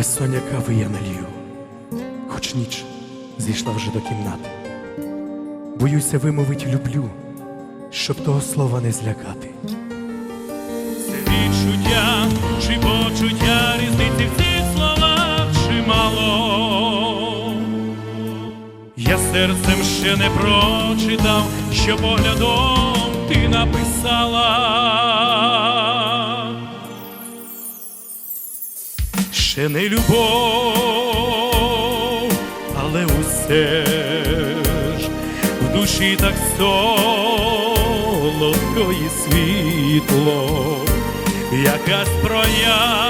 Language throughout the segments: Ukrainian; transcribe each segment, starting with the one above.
остання кави я налью, хоч ніч зійшла вже до кімнати. Боюся вимовить люблю, щоб того слова не злякати. Це відчуття чи почуття різниці в цих словах чимало. Я серцем ще не прочитав, що поглядом ти написала. Ще не любов, але усе ж в душі так солодко і світло, якась прояснена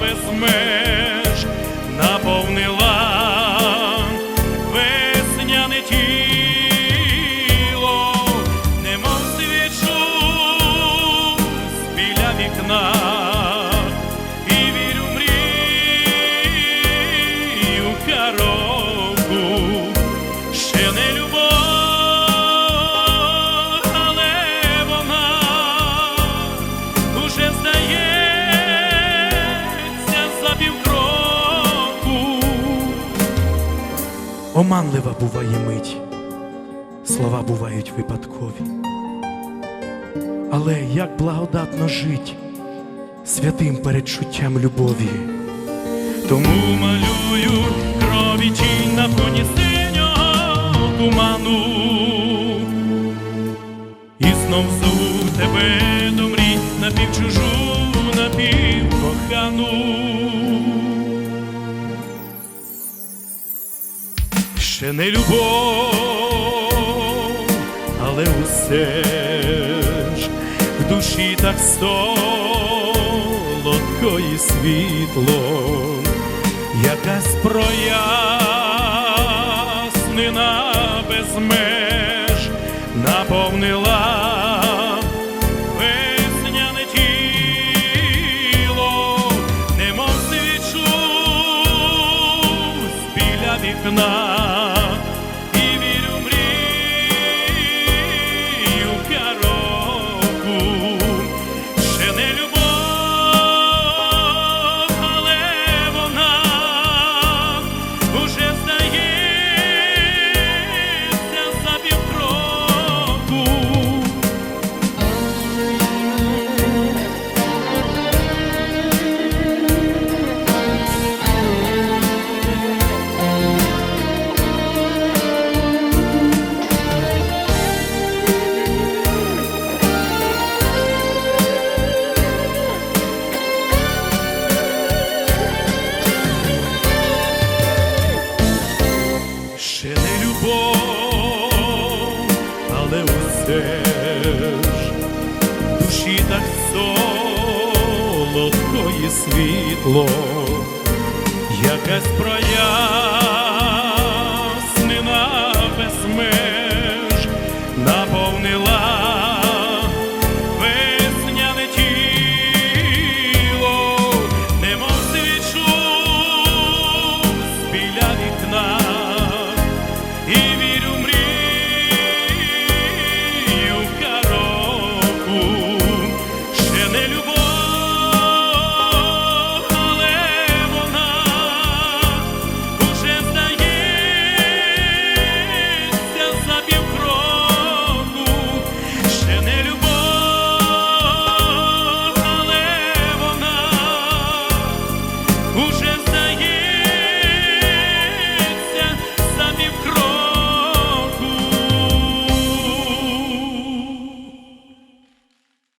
без меж наповнила весняне тіло, Оманлива буває мить, слова бувають випадкові. Але як благодатно жить святим передчуттям любові. Тому малюю крові тінь на фоні синього туману. І знов зову тебе до мрій напівчужу, напівкохану. Ще не любов, але усе ж в душі так солодко і світло, якась прояснена без меж наповнила вікна. Світло, якась прояснена